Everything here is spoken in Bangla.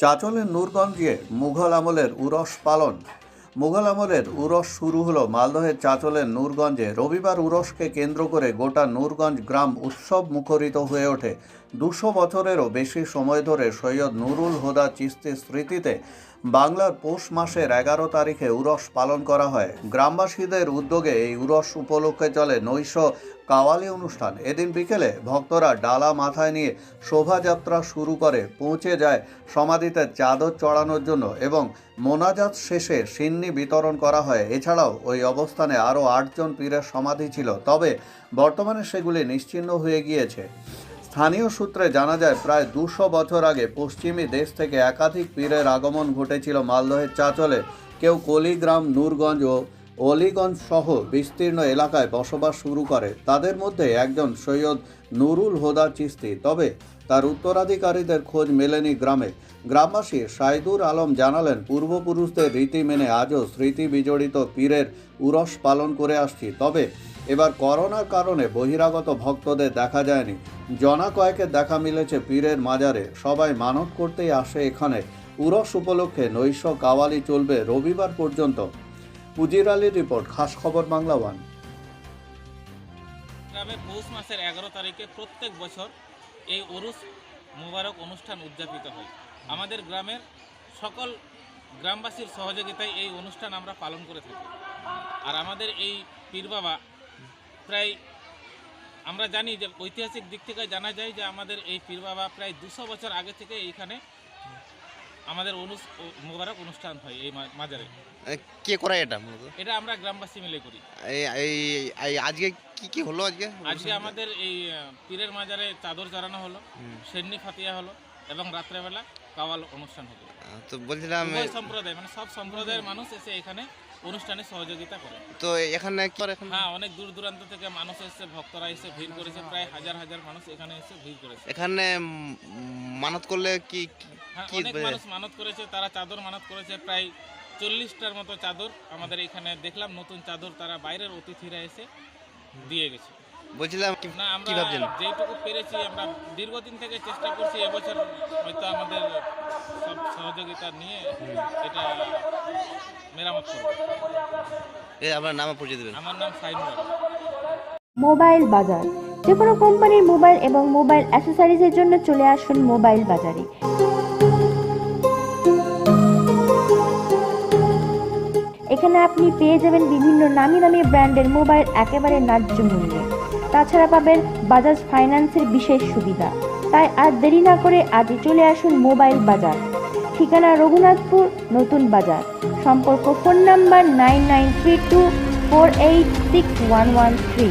চাচলের নূরগঞ্জে মুঘল আমলের উরস পালন। মুঘল আমলের উরস শুরু হলো মালদহের চাচলের নূরগঞ্জে। রবিবার উরসকে কেন্দ্র করে গোটা নূরগঞ্জ গ্রাম উৎসব মুখরিত হয়ে ওঠে। দুশো বছরেরও বেশি সময় ধরে সৈয়দ নুরুল হোদা চিস্তির স্মৃতিতে বাংলার পৌষ মাসের এগারো তারিখে উরস পালন করা হয়। গ্রামবাসীদের উদ্যোগে এই উরস উপলক্ষে চলে নৈশ কাওয়ালি অনুষ্ঠান। এদিন বিকেলে ভক্তরা ডালা মাথায় নিয়ে শোভাযাত্রা শুরু করে, পৌঁছে যায় সমাধিতে চাদর চড়ানোর জন্য এবং মোনাজাত শেষে সিন্নি বিতরণ করা হয়। এছাড়াও ওই অবস্থানে আরও আটজন পীরের সমাধি ছিল, তবে বর্তমানে সেগুলি নিশ্চিহ্ন হয়ে গিয়েছে। স্থানীয় সূত্রে জানা যায়, প্রায় দুশো বছর আগে পশ্চিমী দেশ থেকে একাধিক পীরের আগমন ঘটেছিল মালদহের চাচলে। কেউ কলিগ্রাম, নূরগঞ্জ ও অলিগঞ্জ সহ বিস্তীর্ণ এলাকায় বসবাস শুরু করে। তাদের মধ্যে একজন সৈয়দ নুরুল হোদা চিস্তি। তবে তার উত্তরাধিকারীদের খোঁজ মেলেনি গ্রামে। গ্রামবাসী সাইদুর আলম জানালেন, পূর্বপুরুষদের রীতি মেনে আজও স্মৃতি বিজড়িত পীরের উরস পালন করে আসছি। তবে এবার করোনার কারণে বহিরাগত ভক্তদের দেখা যায়নি। জনা কয়েকের দেখা মিলেছে পীরের মাজারে। সবাই মানত করতেই আসে এখানে। উরস উপলক্ষে নৈশ কাওয়ালি চলবে রবিবার পর্যন্ত। পুজির আলীর রিপোর্ট, খাস খবর বাংলা ওয়ান। পৌষ মাসের এগারো তারিখে প্রত্যেক বছর এই ওরুস মোবারক অনুষ্ঠান উদযাপিত হয়। আমাদের গ্রামের সকল গ্রামবাসীর সহযোগিতায় এই অনুষ্ঠান আমরা পালন করে থাকি। আর আমাদের এই পীর বাবা প্রায়, আমরা জানি যে ঐতিহাসিক দিক থেকে জানা যায় যে আমাদের এই পীর বাবা প্রায় দুশো বছর আগে থেকে এইখানে আমাদের মোবারক অনুষ্ঠান হয় এই মাজারে। কে করায় এটা মূলত? এটা আমরা গ্রামবাসী মিলে করি। এই আজকে কি কি হলো আজকে? আজকে আমাদের এই পীরের মাজারে চাদর চড়ানো হলো। সেন্নি ফাতিয়া হলো এবং রাত্রেবেলা কাওয়াল অনুষ্ঠান আহ, তো বলছিলাম সম্প্রদায় মানে সব সম্প্রদায়ের মানুষ এসে এখানে অনুষ্ঠানে সহযোগিতা করে। তো এখানে হ্যাঁ অনেক দূর দূরান্ত থেকে মানুষ এসে ভক্তরা এসে ভিড় করেছে প্রায় হাজার হাজার মানুষ এখানে এসে ভিড় করেছে। এখানে মানত করলে কি কি- হ্যাঁ কি মানুষ মানত করেছে তারা চাদর মানত করেছে প্রায় চল্লিশটার মতো চাদর আমাদের এখানে দেখলাম নতুন চাদর তারা বাইরের অতিথিরা এসে দিয়ে গেছে। বলছিলাম কি ভাবছেন? যেটুকু পেরেছি আমরা দীর্ঘদিন থেকে চেষ্টা করছি এবছর হয়তো আমাদের সব সহযোগিতা নিয়ে এটা মেরামত করব। আপনার নামে পরিচয় দেবেন। আমার নাম মোবাইল বাজার। যে কোনো কোম্পানির মোবাইল এবং মোবাইল অ্যাসেসরিজের জন্য চলে আসুন মোবাইল বাজারে। এখানে আপনি পেয়ে যাবেন বিভিন্ন নামি দামি ব্র্যান্ডের মোবাইল একেবারে ন্যায্য মূল্যে। তাছাড়া পাবেন বাজাজ ফাইন্যান্সের বিশেষ সুবিধা। তাই আর দেরি না করে আজই চলে আসুন মোবাইল বাজার। ঠিকানা রঘুনাথপুর, নতুন বাজার। সম্পর্ক phone number nine nine three two four eight six one one three.